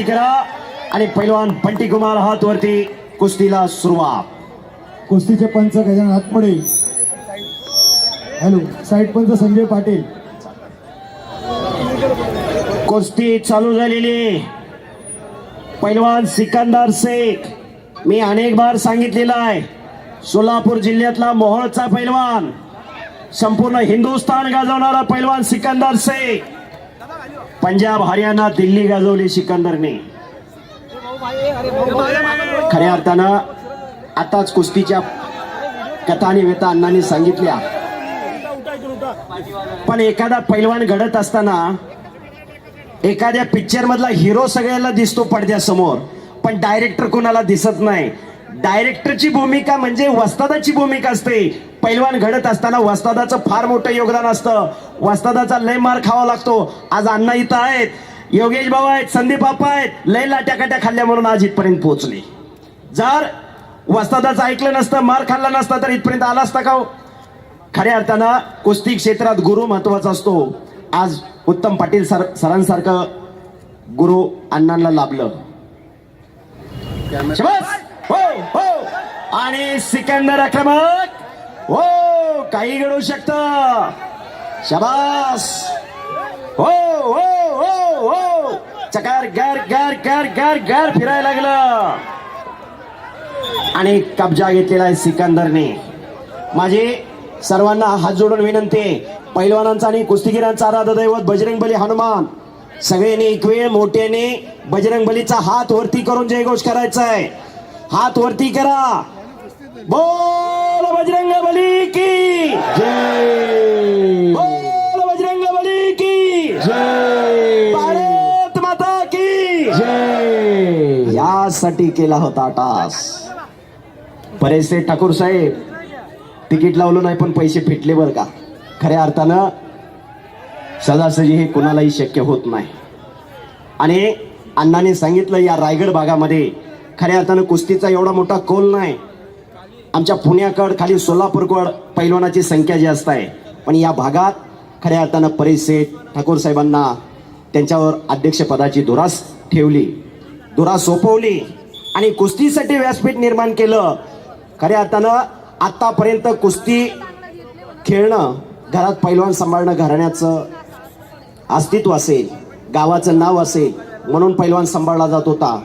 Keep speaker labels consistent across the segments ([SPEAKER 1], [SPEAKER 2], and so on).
[SPEAKER 1] कुस्ती करा. आणि पैलवान पंटी कुमार हात वरती कुस्तीला सुरुवात.
[SPEAKER 2] कुस्तीचे पंच गजानन हातमडे हॅलो साईड पंच संजय पाटील.
[SPEAKER 1] कुस्ती चालू झालेली. पैलवान सिकंदर शेख मी अनेक बार सांगितलेलं आहे सोलापूर जिल्ह्यातला मोहोळचा पैलवान संपूर्ण हिंदुस्थान गाजवणारा पैलवान सिकंदर शेख. पंजाब हरियाणा दिल्ली गाजवली सिकंदरने. खऱ्या अर्थानं आताच कुस्तीच्या कथा आणि व्यथा अण्णांनी सांगितल्या. पण एखादा पैलवान घडत असताना एखाद्या पिक्चर मधला हिरो सगळ्याला दिसतो पडद्यासमोर पण डायरेक्टर कोणाला दिसत नाही. डायरेक्टरची भूमिका म्हणजे वस्तादाची भूमिका असते. पैलवान घडत असताना वस्तादाचं फार मोठं योगदान असतं. वस्तादाचा लय मार खावा लागतो. आज अण्णा इथं आहेत. योगेश भाऊ आहेत संदीप बाप्पा आहेत. लय लाट्या काट्या खाल्ल्या म्हणून आज इथपर्यंत पोहोचले. जर वस्तादाचं ऐकलं नसतं मार खाल्ला नसता तर इथपर्यंत आला असता का हो? खऱ्या अर्थानं कुस्ती क्षेत्रात गुरु महत्त्वाचा असतो. आज उत्तम पाटील सर सरांसारखं गुरु अण्णांना लाभलं. शाबास! हो हो. आणि सिकंदर आक्रमक. हो काही घडू शकत. शबास. हो हो हो हो. चकार गर गर गर गर गर फिरायला लागलं. आणि कब्जा घेतलेला आहे सिकंदरने. माझे सर्वांना हात जोडून विनंती. आहे पैलवानांचा आणि कुस्तीगिरांचा आराध दैवत बजरंग बली हनुमान. सगळ्यांनी एक वेळ मोठ्याने बजरंग बलीचा हात वरती करून जयघोष करायचा आहे हात वरती करा. बोल बजरंग बली की.
[SPEAKER 2] जय.
[SPEAKER 1] बोल बजरंग बली की.
[SPEAKER 2] जय.
[SPEAKER 1] भारत माता की.
[SPEAKER 2] जय.
[SPEAKER 1] यासाठी केला होता टास बरेचसे ठाकूर साहेब तिकीट लावलं नाही पण पैसे फिटले बरं का? खऱ्या अर्थानं सजासजी हे कुणालाही शक्य होत नाही. आणि अण्णाने सांगितलं या रायगड भागामध्ये खऱ्या अर्थानं कुस्तीचा एवढा मोठा कोल नाही. आमच्या पुण्याकड खाली सोलापूरकड पैलवानाची संख्या जास्त आहे. पण या भागात खऱ्या अर्थानं परेश ठाकूर साहेबांना त्यांच्यावर अध्यक्षपदाची दुरास ठेवली. दुरा सोपवली. आणि कुस्तीसाठी व्यासपीठ निर्माण केलं. खऱ्या अर्थानं आतापर्यंत कुस्ती खेळणं घरात पैलवान सांभाळणं घराण्याचं अस्तित्व असेल गावाचं नाव असेल म्हणून पैलवान सांभाळला जात होता.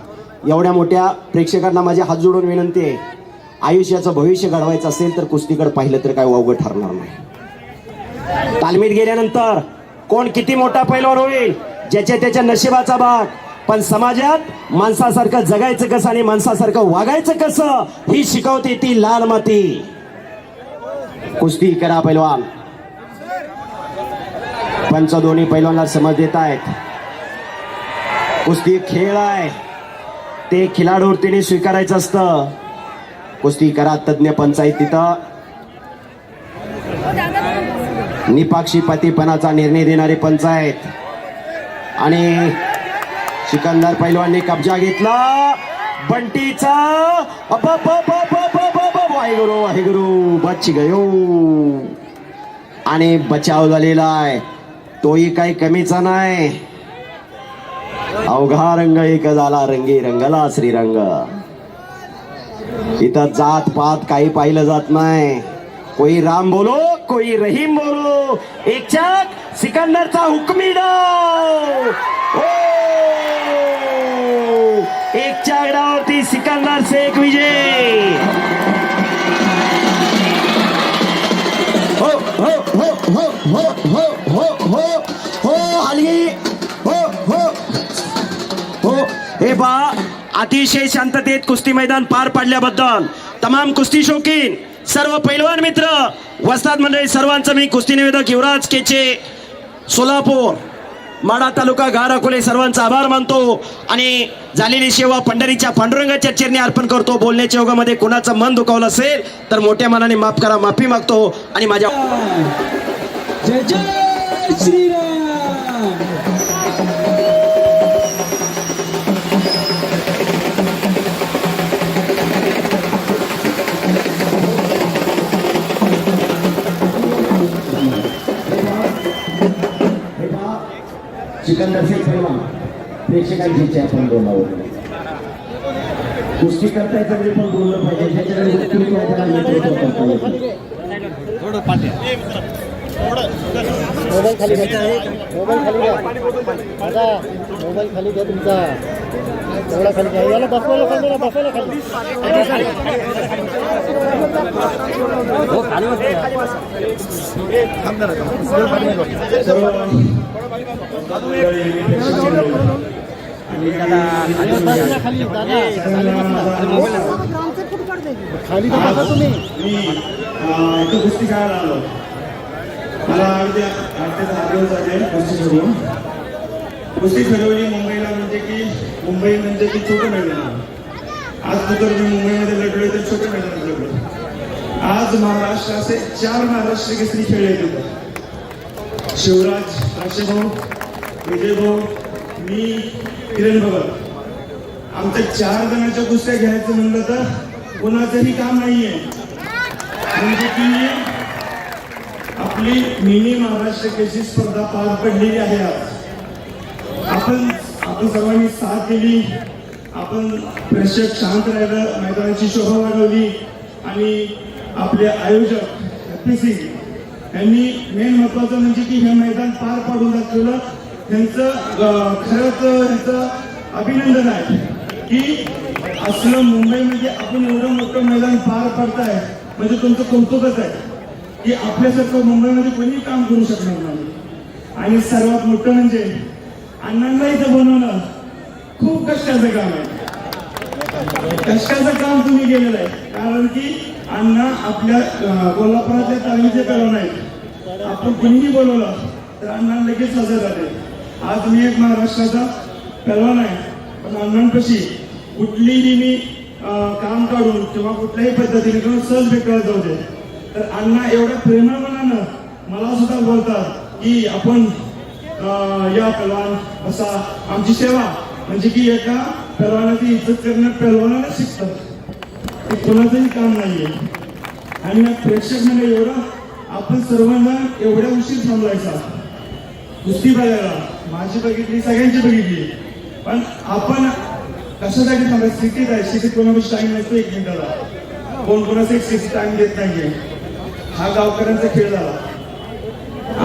[SPEAKER 1] एवढ्या मोठ्या प्रेक्षकांना माझ्या हात जोडून विनंती आहे. आयुष्याचं भविष्य घडवायचं असेल तर कुस्तीकडे पाहिलं तर काय वावगं ठरणार नाही. तालमीत गेल्यानंतर कोण किती मोठा पैलवान होईल? ज्याच्या त्याच्या नशिबाचा भाग पण समाजात माणसासारखं जगायचं कसं आणि माणसासारखं वागायचं कसं ही शिकवते ती लाल माती. कुस्ती करा पैलवान. पंच दोन्ही पैलवानला समज देत आहेत कुस्ती खेळ आहे. ते खिलाडू वृत्तीने स्वीकारायचं असतं. कुस्ती करा तज्ज्ञ पंचायत तिथं. निपाक्षीपतीपणाचा निर्णय देणारे पंचायत. आणि सिकंदर पैलवानने कब्जा घेतला. बंटीचा. वाहेगुरु वाहेगुरु बच गयो. आणि बचाव झालेला आहे. तोही काही कमीचा नाही. अवघा रंग एक झाला रंगी रंगला श्रीरंग. इथं जात पात काही पाहिलं जात नाही. कोई राम बोलो कोई रहीम बोलो. एक चक सिकंदरचा हुकमी डाव. हो! एक चाक डावावरती सिकंदर शेख विजय. हे अतिशय शांततेत कुस्ती मैदान पार पाडल्याबद्दल तमाम कुस्ती शौकीन सर्व पैलवान मित्र वस्ताद मंडळी सर्वांचं मी कुस्ती निवेदक युवराज केचे सोलापूर माडा तालुका गार अकोले सर्वांचा आभार मानतो आणि झालेली सेवा पंढरीच्या पांडुरंगाच्या चरणी अर्पण करतो. बोलण्याच्या योगामध्ये कोणाचं मन दुखावलं असेल तर मोठ्या मनाने माफ करा माफी मागतो आणि माझ्या
[SPEAKER 2] जय जय श्रीराम!
[SPEAKER 1] सिकंदर शेख पैलवान प्रेक्षकांची इच्छा आपण बोलावं. कुस्ती करता येतं म्हणजे पण बोललं पाहिजे. त्याच्याकडे त्याला नेतृत्व करता येतं.
[SPEAKER 3] मोबाईल खाली मोबाईल खाली घ्या. दादा मोबाईल खाली घ्या तुमचा. एवढा खाली घ्या. याला बसवायला खाली बसवायला खाली. खाली बसवा खाली
[SPEAKER 2] मी कुस्ती खेळायला आलो मला अगदी दिवस कुस्ती कुस्ती मुंबईला म्हणजे की मुंबई म्हणजे की छोटं मैदान आज तर मी मुंबईमध्ये लढलोय तर छोटं मैदानात लढलो आज महाराष्ट्र असे चार महाराष्ट्र केसरी खेळले तिथं शिवराज राशेभाऊ विजयभाऊ मी किरण भगत. आमच्या चार जणांच्या कुस्त्या घ्यायचं म्हणलं तर कोणाचंही काम नाहीये. म्हणजे की आपली मिनी महाराष्ट्र केसरी स्पर्धा पार पडलेली आहे आज. आपण आपण सर्वांनी साथ दिली. आपण प्रेक्षक शांत राहिलं मैदानाची शोभा वाढवली आणि आपले आयोजक हॅपी यांनी मेन महत्वाचं म्हणजे की हे मैदान पार पाडून दाखवलं त्यांचं खरंच त्यांचं अभिनंदन आहे की असलं मुंबईमध्ये आपण एवढं मोठं मैदान पार पाडताय म्हणजे तुमचं कौतुकच आहे की आपल्यासारखं मुंबईमध्ये कोणी काम करू शकणार नाही. आणि सर्वात मोठं म्हणजे अण्णांना इथं बनवणं खूप कष्टाचं काम आहे. कष्टाचं काम तुम्ही केलेलं आहे. कारण की अण्णा आपल्या कोल्हापुरातल्या तालमीचे पेलवण आहेत. आपण कुणी बोलवला तर अण्णा लगेच हजर झाले. आज मी एक महाराष्ट्राचा पेलवान आहे. पण अण्णांपाशी कुठलीही मी काम काढून किंवा कुठल्याही पद्धतीने किंवा सहज भेटायला जाऊ दे. तर अण्णा एवढ्या प्रेमापणानं मला सुद्धा बोलतात की आपण या पलवान असा आमची सेवा. म्हणजे की एका पलवानाची इज्जत करणं पलवानाला शिकतात. हे कोणाचंही काम नाहीये. आणि या प्रेक्षक म्हणजे एवढं आपण सर्वांना एवढ्या उशीर थांबलायचा कुस्ती बघायला माझी बघितली सगळ्यांची बघितली. पण आपण कशासाठी थांबायचं सिटीत आहे सिटीत कोणापाशी टाइम नसतो एक मिनिटाला. कोण कोणाचा एक सिटी टाइम देत नाहीये. हा गावकऱ्यांचा खेळ झाला.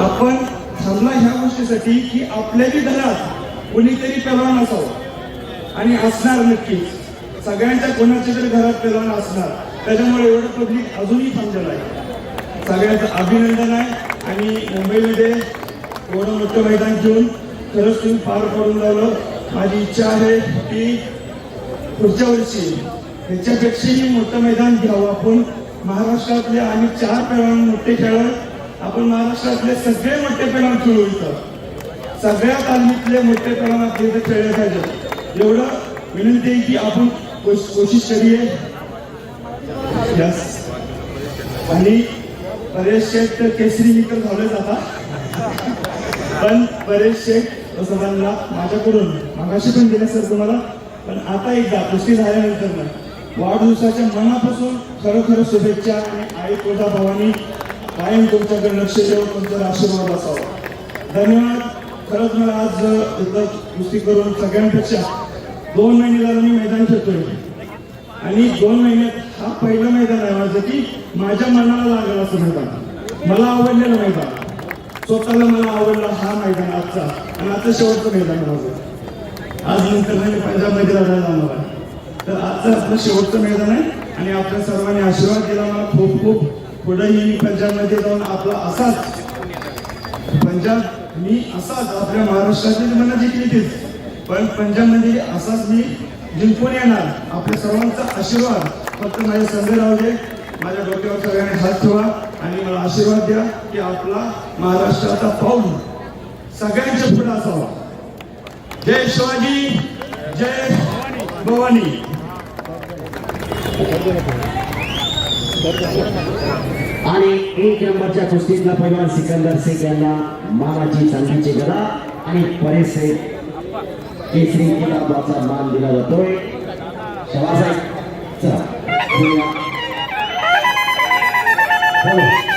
[SPEAKER 2] आपण थांबला ह्या गोष्टीसाठी की आपल्याही घरात कोणीतरी प्रमाण असावं आणि असणार नक्कीच. सगळ्यांच्या कोणाच्या तरी घरात पेलवान असणार त्याच्यामुळे एवढं पब्लिक अजूनही थांबलेलं आहे. सगळ्यांचं अभिनंदन आहे. आणि मुंबईमध्ये एवढं मोठं मैदान घेऊन खरंच तुम्ही पार पडून राहिलं. माझी इच्छा आहे की पुढच्या वर्षी ह्याच्यापेक्षाही मोठं मैदान घ्यावं आपण. महाराष्ट्रातले आणि चार पैलवान मोठे खेळ आपण महाराष्ट्रातले सगळे मोठे पैलवान खेळू इथं. सगळ्या तालमीतले मोठे पैलवान आपल्या इथे खेळले पाहिजे एवढं विनंती आहे की आपण कोश- कोशिश करूये यस आणि बरेचसे तर केसरी मी तर झालोच आता. पण बरेचसे सरांना माझ्याकडून मागाशी पण दिले सर तुम्हाला पण आता एकदा पुष्टी झाल्यानंतर ना वाढदिवसाच्या मनापासून खरोखर शुभेच्छा आणि आई तुळजा भावानी कायम तुमच्याकडे लक्ष देऊन तुमचा आशीर्वाद असावा. धन्यवाद. खरंच मला आज एकदा कुस्ती करून सगळ्यांपेक्षा दोन महिने झालं मी मैदान खेळतोय. आणि दोन महिन्यात हा पहिलं मैदान आहे माझं की माझ्या मनाला लागलं असं मैदान. मला आवडलेलं मैदान. स्वतःला मला आवडला हा मैदान आजचा. आणि आता शेवटचं मैदान माझं. आज नंतर मी पंजाबमध्ये लढायला जाणार आहे तर आजचं आपलं शेवटचं मैदान आहे. आणि आपल्या सर्वांनी आशीर्वाद दिला मला. खूप खूप पुढेही मी पंजाबमध्ये जाऊन आपला असाच. पंजाब मी असाच. आपल्या महाराष्ट्रातील मला जिंकली तेच पण पंजाबमध्ये असाच मी जिंकून येणार. आपल्या सर्वांचा आशीर्वाद. फक्त माझे संजय राहू दे माझ्या डोक्यावर सगळ्यांनी हात ठेवा आणि मला आशीर्वाद द्या की आपला महाराष्ट्राचा पाऊल सगळ्यांच्या पुढे असावा. जय शिवाजी जय भवानी.
[SPEAKER 1] आणि एक नंबरच्या कुस्तीतला पैलवान सिकंदर सिंग यांना मानाची चांगलीची गदा आणि बरेचसे केसरी किताबाचा मान दिला जातोय शबासाहेब चला बोलूया. हो.